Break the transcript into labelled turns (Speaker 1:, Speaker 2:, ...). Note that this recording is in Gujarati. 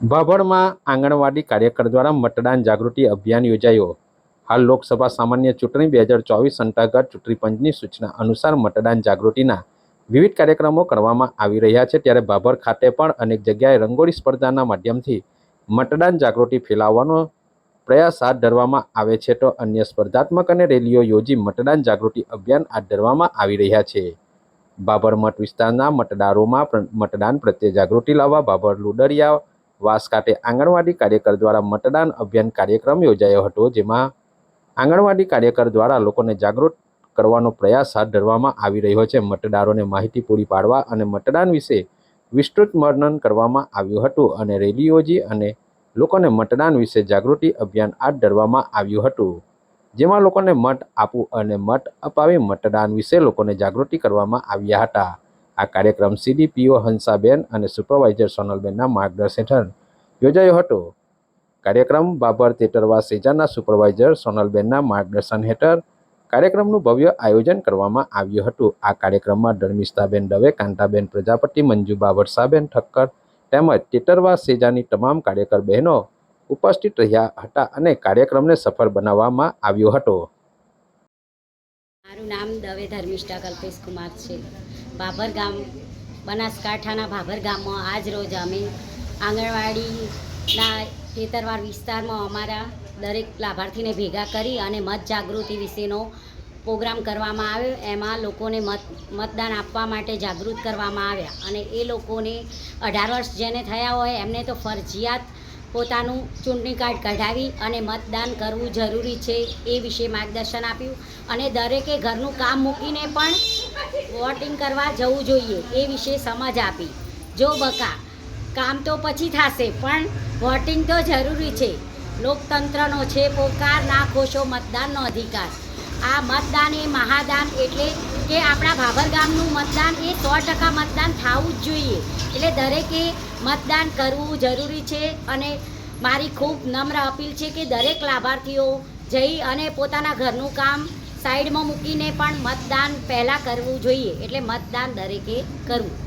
Speaker 1: ભાભરમાં આંગણવાડી કાર્યકર દ્વારા મતદાન જાગૃતિ અભિયાન યોજાયો. હાલ લોકસભા સામાન્ય ચૂંટણી બે હજાર ચોવીસ અંતર્ગત ચૂંટણી પંચની સૂચના અનુસાર મતદાન જાગૃતિના વિવિધ કાર્યક્રમો કરવામાં આવી રહ્યા છે. ત્યારે ભાભર ખાતે પણ અનેક જગ્યાએ રંગોળી સ્પર્ધાના માધ્યમથી મતદાન જાગૃતિ ફેલાવવાનો પ્રયાસ હાથ ધરવામાં આવે છે. તો અન્ય સ્પર્ધાત્મક અને રેલીઓ યોજી મતદાન જાગૃતિ અભિયાન હાથ ધરવામાં આવી રહ્યા છે. બાબર મત વિસ્તારના મતદારોમાં મતદાન પ્રત્યે જાગૃતિ લાવવા બાબર લુડરિયા વાસ આંગણવાડી કાર્યકર દ્વારા મતદાન અભિયાન કાર્યક્રમ યોજાયો હતો, જેમાં આંગણવાડી કાર્યકર દ્વારા લોકોને જાગૃત કરવાનો પ્રયાસ હાથ ધરવામાં આવી રહ્યો છે. મતદારોને માહિતી પૂરી પાડવા અને મતદાન વિશે વિસ્તૃત વર્ણન કરવામાં આવ્યું હતું અને રેલી યોજી અને લોકોને મતદાન વિશે જાગૃતિ અભિયાન હાથ ધરવામાં આવ્યું હતું. જેમાં લોકોને મત આપવું અને મત અપાવી મતદાન વિશે લોકોને જાગૃતિ કરવામાં આવ્યા હતા. આ કાર્યક્રમ સીડીપીઓ હંસાબેન અને સુપરવાઇઝર સોનલબેનના માર્ગદર્શન હેઠળ યોજાયો હતો. કાર્યક્રમ બાબર તેટરવા સેજાના સુપરવાઇઝર સોનલબેનના માર્ગદર્શન હેઠળ કાર્યક્રમનું ભવ્ય આયોજન કરવામાં આવ્યું હતું. આ કાર્યક્રમમાં ધર્મિષ્ઠાબેન દવે, કાંતાબેન પ્રજાપતિ મંજુ બાબરસાબેન ઠક્કર તેમજ તેટરવા સેજાની તમામ કાર્યકર બહેનો ઉપસ્થિત રહ્યા હતા અને કાર્યક્રમને સફળ બનાવવામાં આવ્યો હતો.
Speaker 2: મારું નામ દવે ધર્મિષ્ઠા કલ્પેશ છે. ભાભર ગામ, બનાસકાંઠાના ભાભર ગામમાં આજ રોજ અમે આંગણવાડીના ખેતરવાર વિસ્તારમાં અમારા દરેક લાભાર્થીને ભેગા કરી અને મત જાગૃતિ વિશેનો પ્રોગ્રામ કરવામાં આવ્યો. એમાં લોકોને મત, મતદાન આપવા માટે જાગૃત કરવામાં આવ્યા અને એ લોકોને અઢાર વર્ષ જેને થયા હોય એમને તો ફરજિયાત પોતાનું ચૂંટણી કાર્ડ કઢાવી અને મતદાન કરવું જરૂરી છે એ વિશે માર્ગદર્શન આપ્યું અને દરેકે ઘરનું કામ મૂકીને પણ વોટિંગ કરવા જવું જોઈએ એ વિશે સમજ આપી. જો બકા કામ તો પછી થશે, પણ વોટિંગ તો જરૂરી છે. લોકતંત્રનો છે પોકાર, ના ખોશો મતદાનનો અધિકાર. આ મતદાન એ મહાદાન એટલે કે આપણા ભાભર ગામનું મતદાન એ સો ટકા મતદાન થવું જ જોઈએ. એટલે દરેકે મતદાન કરવું જરૂરી છે અને મારી ખૂબ નમ્ર અપીલ છે કે દરેક લાભાર્થીઓ જઈ અને પોતાના ઘરનું કામ સાઈડમાં મૂકીને પણ મતદાન પહેલાં કરવું જોઈએ. એટલે મતદાન દરેકે કરવું.